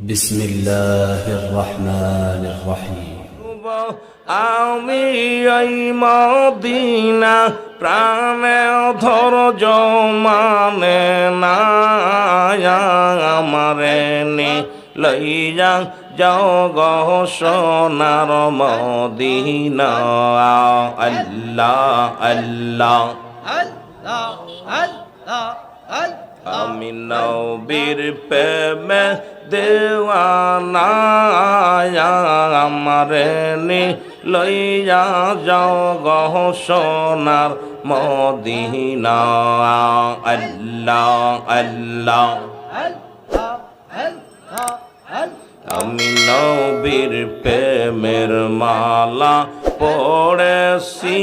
بسم الله الرحمن الرحيم আমি এই মদিনা প্রাণে ধৈর্য মানে না আমারে নি লইয়া যাও গহ সোনার মদিনা আল্লাহ আল্লাহ আমি নবীর প্রেমে দেওয়ানা নি লইয়া যাও গহ সোনার মদিনা। আল্লাহ আল্লাহ। আমি নবীর প্রেমের মালা পড়েছি।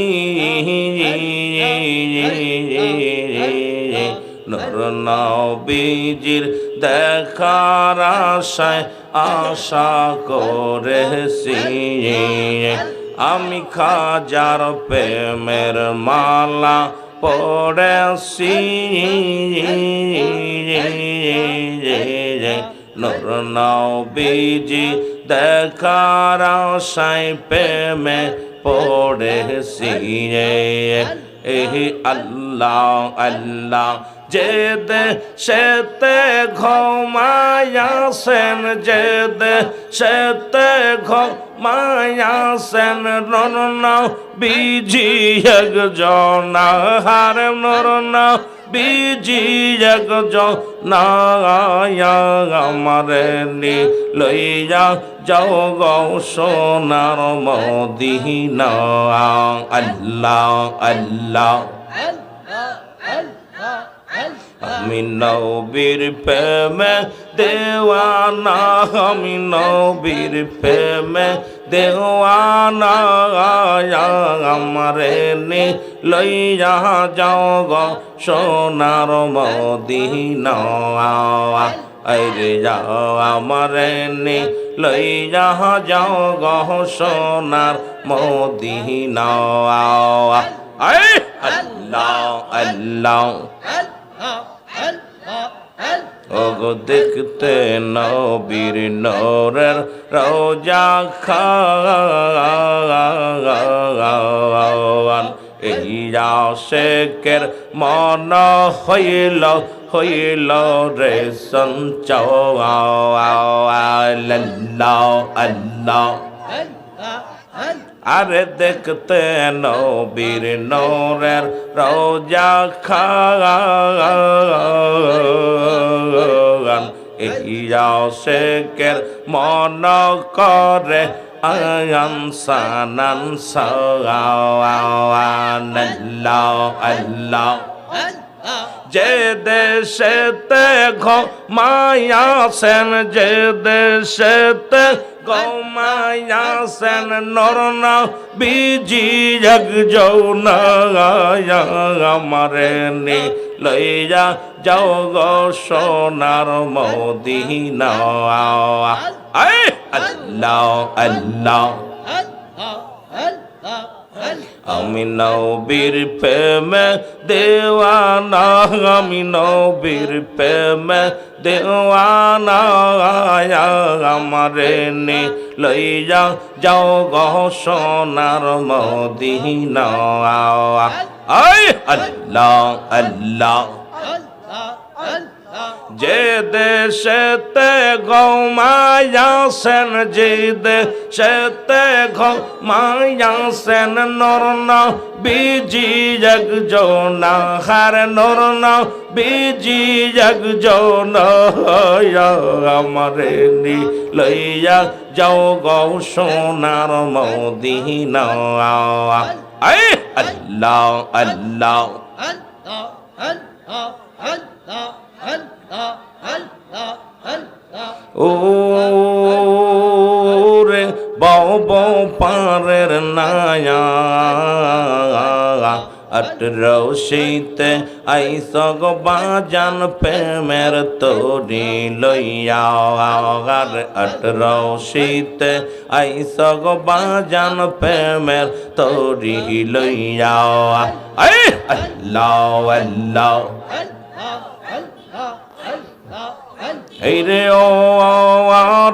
নবীজির দেখার আশায় আশা করেছি আমি খাজার প্রেমের মালা পড়েছি নর নবীজি দেখার আশায় প্রেমে পড়েছি এহ আল্লাহ আল্লাহ। যে দেশেতে ঘমায়াসেন যে দেশেতে ঘমায়াসেন নন বিজি একজন হার নরন বিজি একজন আমারে নি লইয়া যাও গো সোনার মদিনা। আল্লাহ আল্লাহ। আমি নবীর প্রেমে দেওয়ানা, আমি নবীর প্রেমে দেওয়ানা আমারে নি লইয়া যাও গো সোনার মদিনা আইরে যাও আমারে নি লইয়া যাও গো সোনার মদিনা আই আল্লাহ আল্লাহ। ওগো দেখতে নবীর নরের রোজা খান এই শেখের মন হইল হইল রে সঞ্চয়। আল্লাহ আল্লাহ। আরে দেখতে নবীর নরের রোজা খান। শেখের মন করে আয়ান সানান আল্লাহ। যে দেশেতে ঘমায়াছেন যে দেশেতে গমায়াছেন নরন, বিজি জগ যৌনা আমারে নি লইয়া যাও গো সোনার মদিনা। আল্লাহ আল্লাহ আল্লাহ। আমি নবীর প্রেমে দেওয়ানা, আমি নবীর প্রেমে দেওয়ানা আমারে নে লই যাও যাও সোনার মদিনা। আল্লাহ আল্লাহ। যে দেশেতে গমায়াছেন যে দেশেতে ঘমায়াছেন নরন বিজি জগ যৌনা হার নরন বিজি জগ যৌনা আমারে নি লইয়া যাও গৌ সোনার মদিনা আয় আল্লাহ আল্লাহ। ও রে বউ বউ পারের নায়া। আটরো শীতে আইসগ বাজান প্রেমের তোরি লইয়া। আর আটরো শীতে আইসগ বাজান প্রেমের তোরি লইয়া। আল্লাহ আল্লাহ। এই রে ও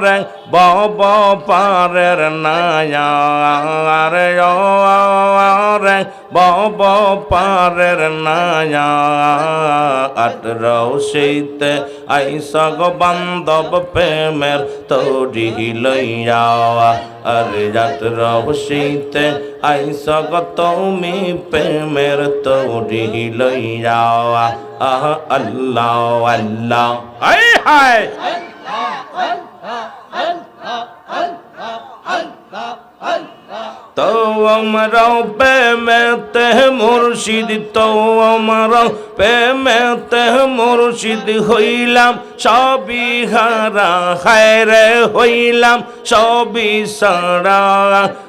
রে বব পারের নায়া রে বব পারের নায়া আটরো শীতে আইসগ বান্ধব প্রেমের তোরি লইয়া, আরে আটরো শীতে আইসগ তুমি প্রেমের তোরি লইয়া, আহ আল্লাহ আল্লাহ আয় হায়। 啊 তো আমার প্রেমেতে মুর্শিদ, তো আমার প্রেমেতে মুর্শিদ হইলাম, সবই হারা হায়রে হইলাম, সবই সারা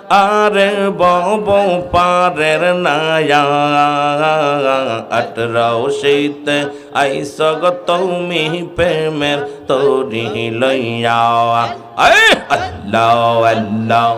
আরে বব পারের নায়া। আটরাও শীতে আইসগ তুমি প্রেমের তোরি লইয়া। আল্লাহ আল্লাহ।